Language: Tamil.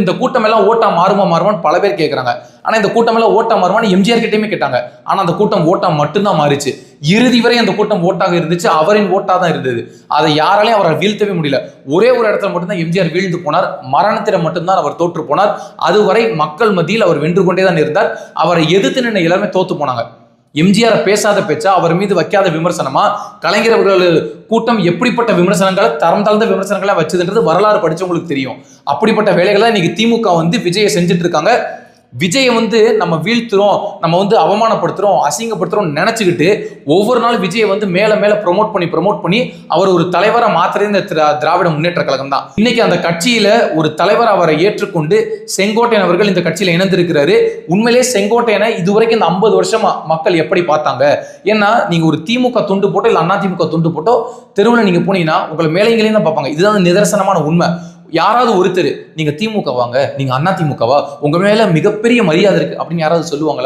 இந்த கூட்டம் எல்லாம் ஓட்டா மாறுமா மாறுமான்னு பல பேர் கேட்கறாங்க ஆனா இந்த கூட்டம் எல்லாம் ஓட்டா மாறுமான்னு எம்ஜிஆர் கிட்டயுமே கேட்டாங்க. ஆனா அந்த கூட்டம் ஓட்டா மட்டும்தான் மாறிச்சு. இறுதி வரை அந்த கூட்டம் ஓட்டாக இருந்துச்சு. அவரின் ஓட்டா தான் இருந்தது. அதை யாராலையும் அவரை வீழ்த்தவே முடியல. ஒரே ஒரு இடத்துல மட்டும்தான் எம்ஜிஆர் வீழ்ந்து போனார். மரணத்திடம் மட்டும்தான் அவர் தோற்று போனார். அதுவரை மக்கள் மத்தியில் அவர் வென்று கொண்டே தான் இருந்தார். அவரை எதிர்த்து நின்று எல்லாருமே தோத்து போனாங்க. எம்ஜிஆர் பேசாத பேச்சா அவர் மீது வைக்காத விமர்சனமா? கலைஞர் கூட்டம் எப்படிப்பட்ட விமர்சனங்களை தரம் தாழ்ந்த விமர்சனங்களை வச்சதுன்றது வரலாறு படிச்சவங்களுக்கு தெரியும். அப்படிப்பட்ட வேலைகளை இன்னைக்கு திமுக வந்து விஜயை செஞ்சுட்டு இருக்காங்க. விஜயை வந்து நம்ம வீழ்த்துறோம் நம்ம வந்து அவமானப்படுத்துறோம் அசிங்கப்படுத்துறோம் நினைச்சுக்கிட்டு ஒவ்வொரு நாள் விஜயை வந்து மேல மேல ப்ரோமோட் பண்ணி ப்ரொமோட் பண்ணி அவர் ஒரு தலைவராக மாத்திரே இந்த திரா- திராவிட முன்னேற்ற கழகம் தான். இன்னைக்கு அந்த கட்சியில ஒரு தலைவர் அவரை ஏற்றுக்கொண்டு செங்கோட்டையன் அவர்கள் இந்த கட்சியில இணைந்திருக்கிறாரு. உண்மையிலேயே செங்கோட்டையனை இதுவரைக்கும் இந்த ஐம்பது வருஷமா மக்கள் எப்படி பார்த்தாங்க? ஏன்னா நீங்க ஒரு திமுக துண்டு போட்டோ இல்ல அண்ணா திமுக துண்டு போட்டோ தெருவில் நீங்க போனீங்கன்னா உங்களை மேலைங்களையும் தான் பார்ப்பாங்க. இதுதான் நிதர்சனமான உண்மை. யாராவது ஒருத்தர் நீங்க திமுக வாங்க நீங்க அண்ணா திமுகவா? உங்க மேல மிகப்பெரிய மரியாதை இருக்கு அப்படின்னு யாராவது சொல்லுவாங்களா?